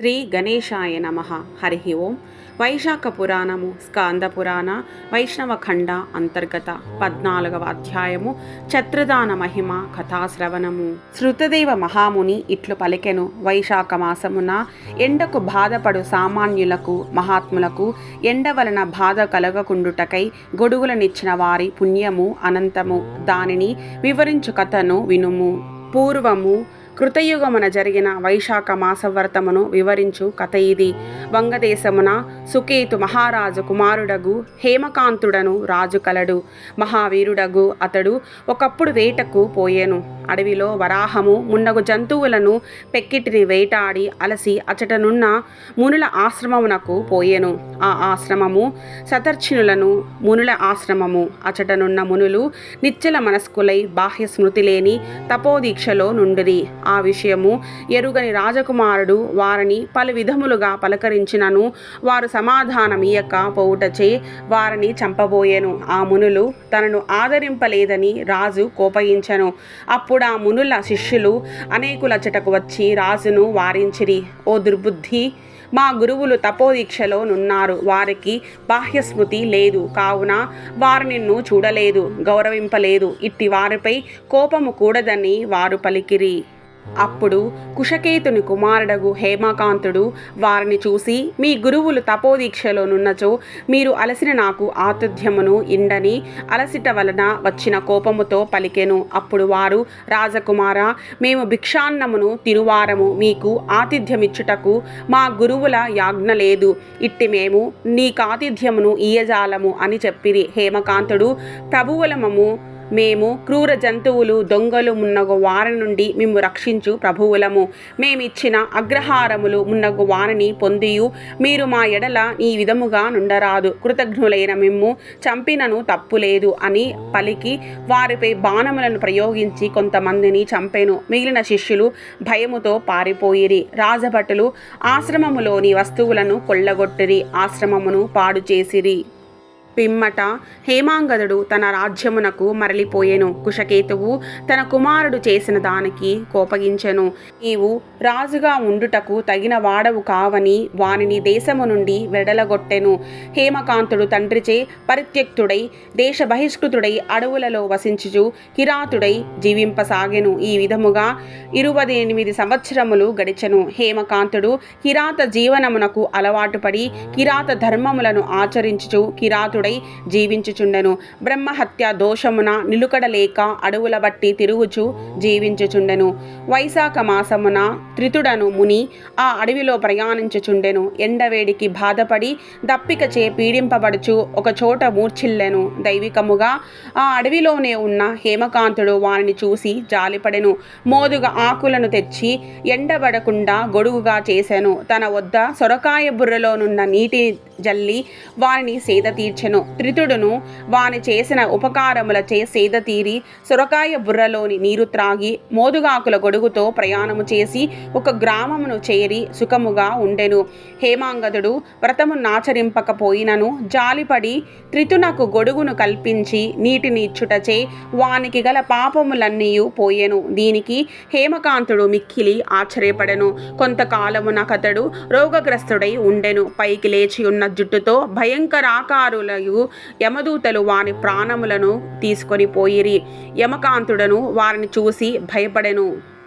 శ్రీ గణేశాయ నమ. హరి ఓం. వైశాఖ పురాణము స్కాంద పురాణ వైష్ణవ ఖండ అంతర్గత పద్నాలుగవ అధ్యాయము ఛత్రదాన మహిమ కథాశ్రవణము. శృతదేవ మహాముని ఇట్లు పలికెను వైశాఖ మాసమున ఎండకు బాధపడు సామాన్యులకు మహాత్ములకు ఎండ వలన బాధ కలగకుండుటకై గొడుగులనిచ్చిన వారి పుణ్యము అనంతము. దానిని వివరించు కథను వినుము. పూర్వము కృతయుగమున జరిగిన వైశాఖ మాసవ్రతమును వివరించు కథ ఇది. వంగదేశమున సుకేతు మహారాజు కుమారుడగు హేమకాంతుడను రాజు కలడు. మహావీరుడగు అతడు ఒకప్పుడు వేటకు పోయెను. అడవిలో వరాహము మున్నగు జంతువులను పెక్కిటిని వేటాడి అలసి అచటనున్న మునుల ఆశ్రమమునకు పోయెను. ఆ ఆశ్రమము సతర్చినులను మునుల ఆశ్రమము. అచటనున్న మునులు నిశ్చల మనస్కులై బాహ్య స్మృతి లేని తపోదీక్షలో నుండిరి. ఆ విషయము. ఎరుగని రాజకుమారుడు వారిని పలు విధములుగా పలకరించినను. వారు సమాధానమియక పోవుటచే వారిని చంపబోయెను. ఆ మునులు తనను ఆదరింపలేదని రాజు కోపయించను అప్పుడు ఆ మునుల శిష్యులు అనేకులచటకు వచ్చి రాజును వారించిరి. ఓ దుర్బుద్ధి మా గురువులు తపోదీక్షలో నున్నారు. వారికి బాహ్యస్మృతి లేదు. కావున వారు నిన్ను చూడలేదు గౌరవింపలేదు. ఇట్టి వారిపై కోపము కూడదని వారు పలికిరి. అప్పుడు కుశకేతుని కుమారుడగు హేమకాంతుడు వారిని చూసి మీ గురువులు తపోదీక్షలో నున్నచో మీరు అలసిన నాకు ఆతిథ్యమును ఇండని అలసిట వలన వచ్చిన కోపముతో పలికెను. అప్పుడు వారు రాజకుమార మేము భిక్షాన్నమును తిరువారము మీకు ఆతిథ్యమిచ్చుటకు మా గురువుల యాజ్ఞ లేదు. ఇట్టి మేము నీకు ఈయజాలము అని చెప్పిరి హేమకాంతుడు. ప్రభువులమము మేము క్రూర జంతువులు దొంగలు మున్నగు వారి నుండి మేము రక్షించు ప్రభువులము. మేమిచ్చిన అగ్రహారములు మున్నగు వారిని పొందియు. మీరు మా ఎడల ఈ విధముగా నుండరాదు. కృతజ్ఞులైన మిమ్ము చంపినను తప్పులేదు అని పలికి వారిపై బాణములను ప్రయోగించి కొంతమందిని చంపెను. మిగిలిన శిష్యులు భయముతో పారిపోయిరి. రాజభటులు ఆశ్రమములోని వస్తువులను కొల్లగొట్టిరి. ఆశ్రమమును పాడు చేసిరి పిమ్మట హేమాంగదుడు తన రాజ్యమునకు మరలిపోయెను. కుశకేతువు తన కుమారుడు చేసిన దానికి కోపగించెను. నీవు రాజుగా ఉండుటకు తగిన వాడవు కావని వానిని దేశము నుండి వెడలగొట్టెను. హేమకాంతుడు తండ్రిచే పరిత్యక్తుడై దేశ బహిష్కృతుడై అడవులలో వసించుచు కిరాతుడై జీవింపసాగెను. ఈ విధముగా ఇరువై ఎనిమిది సంవత్సరములు గడిచెను. హేమకాంతుడు కిరాత జీవనమునకు అలవాటుపడి కిరాత ధర్మములను ఆచరించుచు కిరాతుడై జీవించుచుండెను. బ్రహ్మహత్య దోషమున నిలుకడలేక అడవుల బట్టి తిరుగుచు జీవించుచుండెను. వైశాఖ మాసమున త్రితుడను ముని ఆ అడవిలో ప్రయాణించుచుండెను. ఎండవేడికి బాధపడి దప్పికచే పీడింపబడుచు ఒక చోట మూర్ఛిల్లెను. దైవికముగా ఆ అడవిలోనే ఉన్న హేమకాంతుడు వారిని చూసి జాలిపడెను. మోదుగా ఆకులను తెచ్చి ఎండబడకుండా గొడుగుగా చేశాను తన వద్ద సొరకాయ బుర్రలోనున్న నీటి జల్లి వారిని సేద తీర్చెను. త్రితుడును వాని చేసిన ఉపకారములచే సేద తీరి సొరకాయ బుర్రలోని నీరు త్రాగి మోదుగాకుల గొడుగుతో ప్రయాణము చేసి ఒక గ్రామమును చేరి సుఖముగా ఉండెను. హేమాంగదుడు వ్రతము నాచరింపకపోయినను. జాలిపడి త్రితునకు గొడుగును కల్పించి నీటిని ఇచ్చుటచే వానికి గల పాపములన్నీ పోయెను. దీనికి హేమకాంతుడు మిక్కిలి ఆశ్చర్యపడెను. కొంతకాలమున కథడు రోగగ్రస్తుడై ఉండెను. పైకి లేచి ఉన్న జుట్టుతో భయంకర ఆకారులయు యమదూతలు వాని ప్రాణములను తీసుకొని పోయిరి. యమకాంతుడను వారిని చూసి భయపడెను.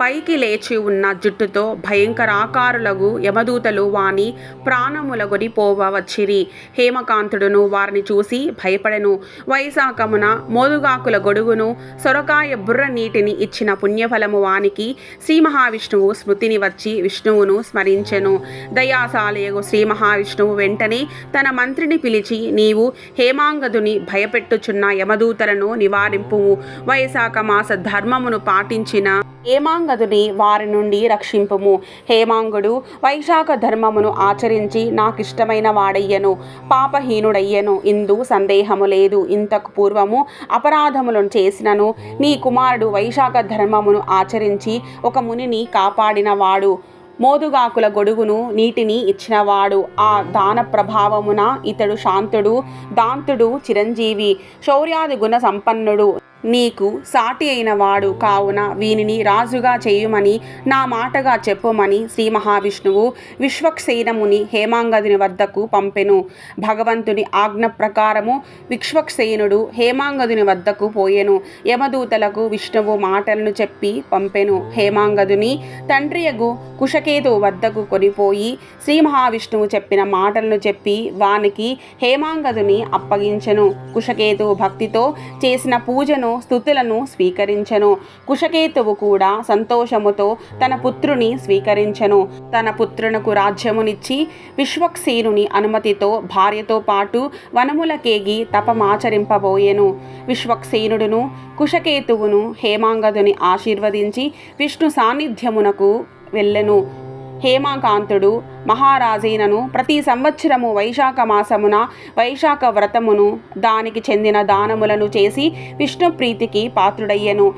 పైకి లేచి ఉన్న జుట్టుతో భయంకరాకారులగు యమదూతలు వాని ప్రాణముల పోవచ్చిరి వచ్చిరి హేమకాంతుడును వారిని చూసి భయపడెను. వైశాఖమున మోదుగాకుల గొడుగును సొరకాయ బుర్ర నీటిని ఇచ్చిన పుణ్యఫలము వానికి శ్రీ మహావిష్ణువు స్మృతిని వచ్చి విష్ణువును స్మరించెను. దయాశాలయగు శ్రీ మహావిష్ణువు వెంటనే తన మంత్రిని పిలిచి నీవు హేమాంగదుని భయపెట్టుచున్న యమదూతలను నివారింపు వైశాఖ మాస ధర్మమును పాటించిన హేమాంగదుని వారి నుండి రక్షింపుము. హేమాంగుడు వైశాఖ ధర్మమును ఆచరించి నాకిష్టమైన వాడయ్యను పాపహీనుడయ్యను. ఇందు సందేహము లేదు. ఇంతకు పూర్వము అపరాధములను చేసినను. నీ కుమారుడు వైశాఖ ధర్మమును ఆచరించి ఒక మునిని కాపాడినవాడు. మోదుగాకుల గొడుగును నీటిని ఇచ్చినవాడు. ఆ దాన ప్రభావమున ఇతడు శాంతుడు దాంతుడు చిరంజీవి శౌర్యాది గుణ సంపన్నుడు నీకు సాటి అయిన వాడు కావున వీనిని రాజుగా చేయుమని నా మాటగా చెప్పుమని శ్రీ మహావిష్ణువు విశ్వక్సేనముని హేమాంగదుని వద్దకు పంపెను. భగవంతుని ఆజ్ఞ ప్రకారము విశ్వక్సేనుడు హేమాంగదుని వద్దకు పోయెను. యమదూతలకు విష్ణువు మాటలను చెప్పి పంపెను. హేమాంగదుని తండ్రియగు కుశకేతు వద్దకు కొనిపోయి శ్రీ మహావిష్ణువు చెప్పిన మాటలను చెప్పి వానికి హేమాంగదుని అప్పగించెను. కుశకేతు భక్తితో చేసిన పూజను స్థుతులను స్వీకరించెను. కుశకేతువు కూడా సంతోషముతో తన పుత్రుని స్వీకరించెను. తన పుత్రునకు రాజ్యమునిచ్చి విశ్వక్సేనుని అనుమతితో భార్యతో పాటు వనములకేగి తపమాచరింపబోయెను విశ్వక్సేనుడును కుశకేతువును హేమాంగదుని ఆశీర్వదించి విష్ణు సాన్నిధ్యమునకు వెళ్ళెను. హేమాకాంతుడు మహారాజైనను ప్రతి సంవత్సరము వైశాఖ మాసమున వైశాఖ వ్రతమును దానికి చెందిన దానములను చేసి విష్ణుప్రీతికి పాత్రుడయ్యను. పాత్రుడయ్యెను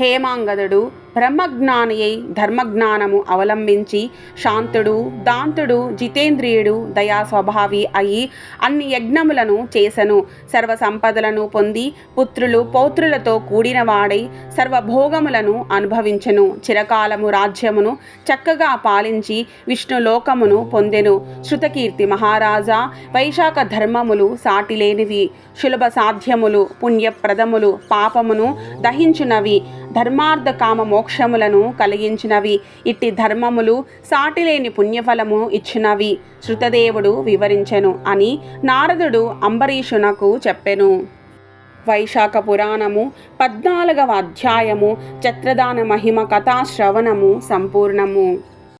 హేమాంగదుడు బ్రహ్మజ్ఞాని అయి ధర్మజ్ఞానము అవలంబించి శాంతుడు దాంతుడు జితేంద్రియుడు దయా స్వభావి అయి అన్ని యజ్ఞములను చేసెను. సర్వ సంపదలను పొంది పుత్రులు పౌత్రులతో కూడినవాడై సర్వభోగములను అనుభవించెను. చిరకాలము రాజ్యమును చక్కగా పాలించి విష్ణులోకమును పొందెను. శృతకీర్తి మహారాజా వైశాఖ ధర్మములు సాటిలేనివి. సులభ సాధ్యములు పుణ్యప్రదములు పాపమును దహించునవి. ధర్మార్థ కామ మోక్షములను కలిగించినవి. ఇట్టి ధర్మములు సాటిలేని పుణ్యఫలము ఇచ్చినవి. శృతదేవుడు వివరించెను అని నారదుడు అంబరీషునకు చెప్పెను. వైశాఖ పురాణము పద్నాలుగవ అధ్యాయము చత్రదాన మహిమ కథాశ్రవణము సంపూర్ణము.